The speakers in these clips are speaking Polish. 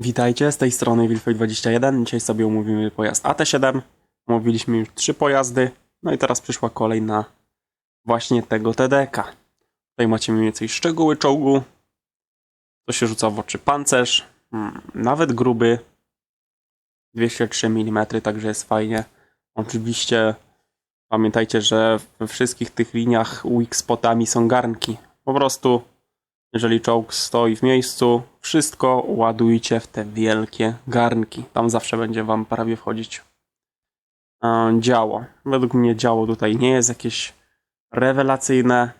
Witajcie, z tej strony Wilfej21. Dzisiaj sobie omówimy pojazd AT7. Omówiliśmy już trzy pojazdy, no i teraz przyszła kolej na właśnie tego TDK. Tutaj macie mniej więcej szczegóły czołgu. To się rzuca w oczy pancerz, mm, nawet gruby, 203 mm, także jest fajnie. Oczywiście pamiętajcie, że we wszystkich tych liniach weak spotami są garnki. Po prostu jeżeli czołg stoi w miejscu, wszystko ładujcie w te wielkie garnki. Tam zawsze będzie wam prawie wchodzić e, działo. Według mnie działo tutaj nie jest jakieś rewelacyjne.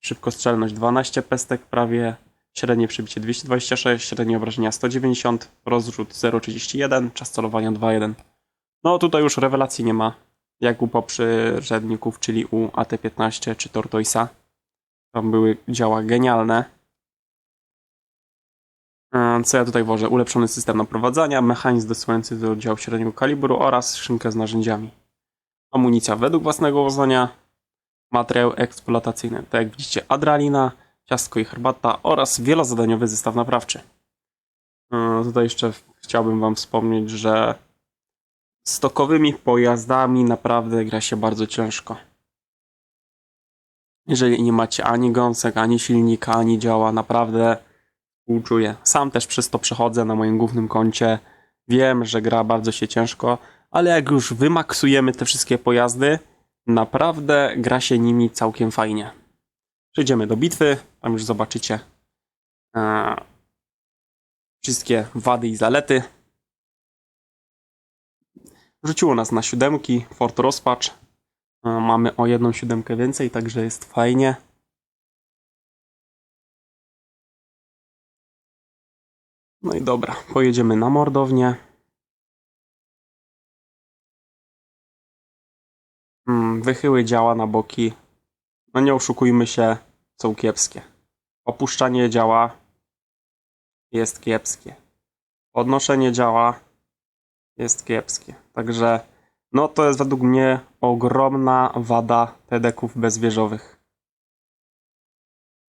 Szybkostrzelność 12 pestek prawie, średnie przybicie 226, średnie obrażenia 190, rozrzut 0,31, czas celowania 2,1. No tutaj już rewelacji nie ma, jak u poprzedników, czyli u AT-15 czy Tortoisa. Tam były działa genialne. E, Co ja tutaj wożę? Ulepszony system naprowadzania, mechanizm dosyłający do oddziału średniego kalibru oraz skrzynkę z narzędziami. Amunicja według własnego uznania, materiał eksploatacyjny, tak jak widzicie, adrenalina, ciastko i herbata oraz wielozadaniowy zestaw naprawczy. E, Tutaj jeszcze chciałbym Wam wspomnieć, że stokowymi pojazdami naprawdę gra się bardzo ciężko. Jeżeli nie macie ani gąsek, ani silnika, ani działa, naprawdę współczuję. Sam też przez to przechodzę na moim głównym koncie. Wiem, że gra bardzo się ciężko, ale jak już wymaksujemy te wszystkie pojazdy, naprawdę gra się nimi całkiem fajnie. Przejdziemy do bitwy, tam już zobaczycie e, wszystkie wady i zalety. Rzuciło nas na siódemki, Fort Rozpacz. E, mamy o jedną siódemkę więcej, także jest fajnie. No i dobra, pojedziemy na mordownię. Hmm, wychyły działa na boki. No nie oszukujmy się, są kiepskie. Opuszczanie działa jest kiepskie. Podnoszenie działa jest kiepskie. Także no to jest według mnie ogromna wada TDK-ów bezwieżowych.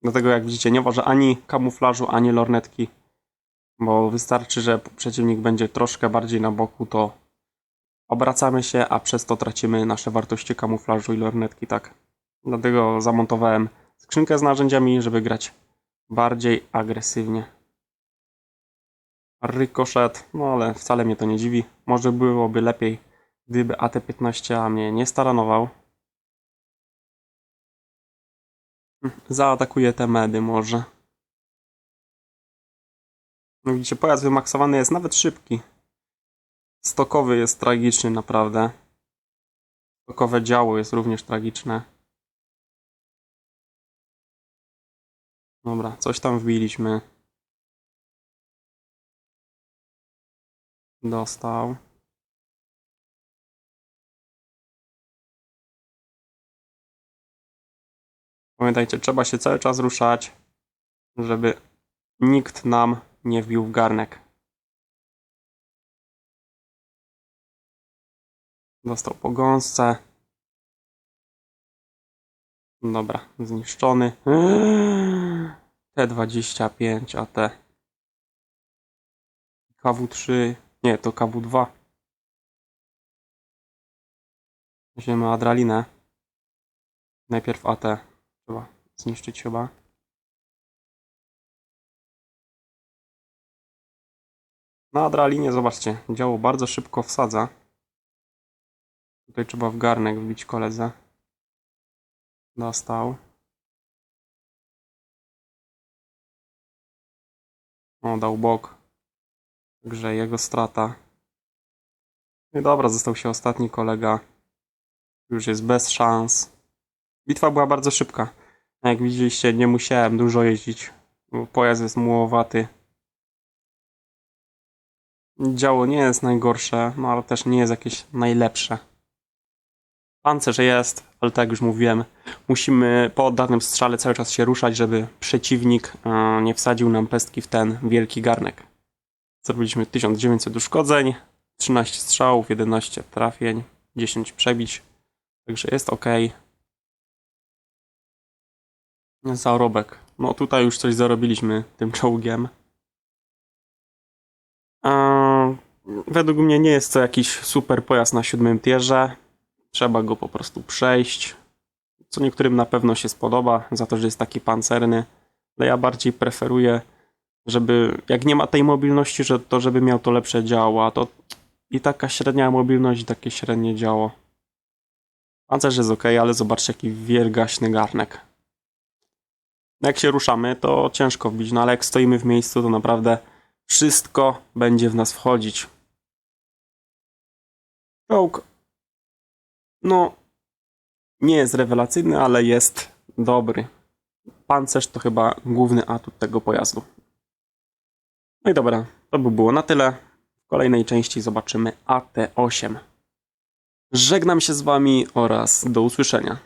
Dlatego jak widzicie nie wożę ani kamuflażu, ani lornetki bo wystarczy, że przeciwnik będzie troszkę bardziej na boku, to obracamy się, a przez to tracimy nasze wartości kamuflażu i lornetki, tak. Dlatego zamontowałem skrzynkę z narzędziami, żeby grać bardziej agresywnie. Rykoszet, no ale wcale mnie to nie dziwi. Może byłoby lepiej, gdyby AT-15 mnie nie staranował. Zaatakuje te medy może. No widzicie, pojazd wymaksowany jest nawet szybki. Stokowy jest tragiczny naprawdę. Stokowe działo jest również tragiczne. Dobra, coś tam wbiliśmy. Dostał. Pamiętajcie, trzeba się cały czas ruszać, żeby nikt nam nie wbił w garnek. Dostał po gąsce. Dobra, zniszczony. T25 AT. KW3. Nie, to KW2. Weźmiemy adralinę. Najpierw AT. Trzeba zniszczyć chyba. Na adralinie, zobaczcie, działo bardzo szybko wsadza. Tutaj trzeba w garnek wbić koledze. Dostał. O, dał bok. Także jego strata. No i dobra, został się ostatni kolega. Już jest bez szans. Bitwa była bardzo szybka. Jak widzieliście, nie musiałem dużo jeździć. bo Pojazd jest mułowaty. Działo nie jest najgorsze, no ale też nie jest jakieś najlepsze. Pancerz jest, ale tak jak już mówiłem, musimy po oddanym strzale cały czas się ruszać, żeby przeciwnik e, nie wsadził nam pestki w ten wielki garnek. Zrobiliśmy 1900 uszkodzeń, 13 strzałów, 11 trafień, 10 przebić, także jest ok. Zarobek. No tutaj już coś zarobiliśmy tym czołgiem. Według mnie nie jest to jakiś super pojazd na siódmym tierze. Trzeba go po prostu przejść. Co niektórym na pewno się spodoba, za to, że jest taki pancerny. Ale ja bardziej preferuję, żeby jak nie ma tej mobilności, że to żeby miał to lepsze działo, a to i taka średnia mobilność, i takie średnie działo. Pancerz jest ok, ale zobaczcie jaki wielgaśny garnek. Jak się ruszamy, to ciężko wbić, no ale jak stoimy w miejscu, to naprawdę wszystko będzie w nas wchodzić. Czołg. No, nie jest rewelacyjny, ale jest dobry. Pancerz to chyba główny atut tego pojazdu. No i dobra, to by było na tyle. W kolejnej części zobaczymy AT8. Żegnam się z Wami oraz do usłyszenia.